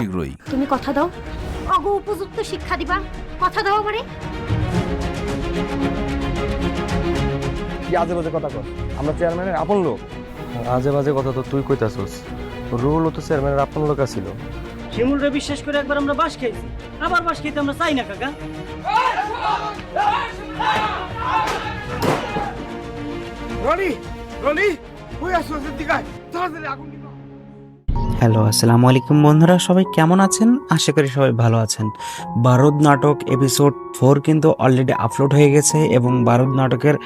শীঘ্রই। তুমি কথা দাও। অগ উপযুক্ত শিক্ষা দিবা। কথা দাও আমারে। কি আজে বাজে কথা কর আমরা চেয়ারম্যানের আপন লোক। আজে বাজে কথা তো তুই কইতাছস। রুলও তো চেয়ারম্যানের আপন লোক ছিল শিমুলরে বিশ্বাস করে একবার আমরা বাস খেয়েছি। আবার বাস খেতে আমরা চাই না কাকা। রনি রনি কই আসছো দিকায় তাড়াতাড়ি আগুন হ্যালো, আসসালামু আলাইকুম বন্ধুরা, সবাই কেমন আছেন? আশা করি সবাই ভালো আছেন। বারুদ নাটক এপিসোড ফোর কিন্তু অলরেডি আপলোড হয়ে গেছে এবং বারুদ নাটকের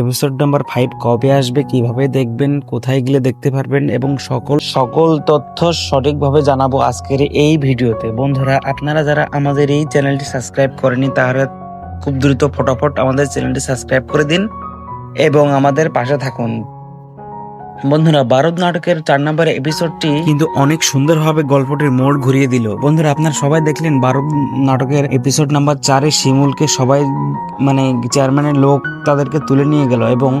এপিসোড নাম্বার ফাইভ কবে আসবে, কীভাবে দেখবেন, কোথায় গেলে দেখতে পারবেন এবং সকল সকল তথ্য সঠিকভাবে জানাব আজকের এই ভিডিওতে। বন্ধুরা, আপনারা যারা আমাদের এই চ্যানেলটি সাবস্ক্রাইব করেনি তাহলে খুব দ্রুত ফটাফট আমাদের চ্যানেলটি সাবস্ক্রাইব করে দিন এবং আমাদের পাশে থাকুন। বন্ধুরা, বারুদ নাটকের চার নম্বর এপিসোডটি কিন্তু অনেক সুন্দরভাবে গল্পটির মোড় ঘুরিয়ে দিল। বন্ধুরা, আপনারা সবাই দেখলেন বারুদ নাটকের এপিসোড নাম্বার চারে শিমুলকে সবাই মানে চেয়ারম্যানের লোক তাদেরকে তুলে নিয়ে গেল এবং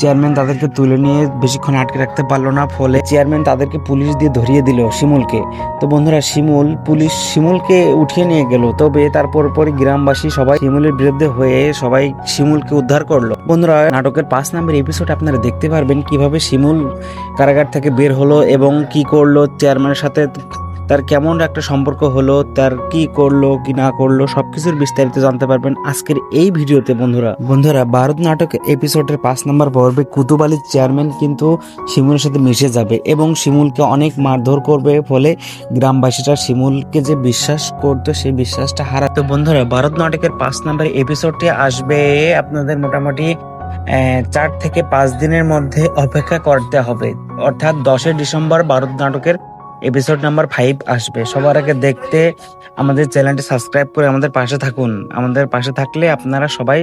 চেয়ারম্যান তাদেরকে তুলে নিয়ে বেশিক্ষণ আটকে রাখতে পারল না, ফলে চেয়ারম্যান তাদেরকে পুলিশ দিয়ে ধরিয়ে দিল শিমুলকে। তো বন্ধুরা, শিমুল, পুলিশ শিমুলকে উঠিয়ে নিয়ে গেল। তবে তারপর পরই গ্রামবাসী সবাই শিমুলের বিরুদ্ধে হয়ে সবাই শিমুলকে উদ্ধার করল। বন্ধুরা, নাটকের পাঁচ নম্বর এপিসোড আপনারা দেখতে পারবেন কীভাবে শিমুল কারাগার থেকে বের হলো এবং কি করল, চেয়ারম্যানের সাথে তার কেমন একটা সম্পর্ক হলো, তার কি করল, কি না করল, সবকিছুর বিস্তারিত জানতে পারবেন আজকের এই ভিডিওতে, বন্ধুরা। বন্ধুরা, ভারত নাটক এপিসোডের পাঁচ নম্বর পর্বে কুতুব আলীর চেয়ারম্যান কিন্তু শিমুলের সাথে মিশে যাবে এবং শিমুলকে অনেক মারধর করবে, ফলে গ্রামবাসীরা শিমুলকে যে বিশ্বাস করতো, সেই বিশ্বাসটা হারাতো। বন্ধুরা, ভারত নাটকের পাঁচ নম্বর এপিসোডটি আসবে আপনাদের মোটামুটি চার থেকে পাঁচ দিনের মধ্যে অপেক্ষা করতে হবে। অর্থাৎ দশই ডিসেম্বর ভারত নাটকের এপিসোড নাম্বার ফাইভ আসবে। সবার আগে দেখতে আমাদের চ্যানেলটি সাবস্ক্রাইব করে আমাদের পাশে থাকুন। আমাদের পাশে থাকলে আপনারা সবাই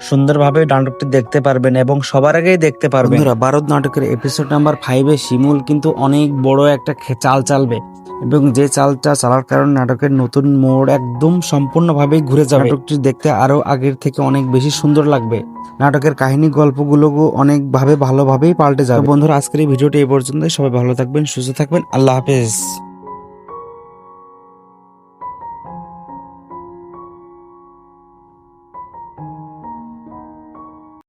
সুন্দরভাবে নাটকটি দেখতে পারবেন এবং সবার আগেই দেখতে পারবেন। ভারত নাটকের এপিসোড নাম্বার ফাইভে শিমুল কিন্তু অনেক বড় একটা চাল চালবে। এবং যে চালটা চালার কারণে নাটকের নতুন মোড় একদম সম্পূর্ণভাবেই ঘুরে যাবে। নাটকটি দেখতে আরও আগের থেকে অনেক বেশি সুন্দর লাগবে। নাটকের কাহিনী গল্পগুলো অনেকভাবে ভালোভাবেই পাল্টে যাবে। বন্ধুরা, আজকের এই ভিডিওটি এই পর্যন্তই। সবাই ভালো থাকবেন, সুস্থ থাকবেন। আল্লাহ হাফেজ।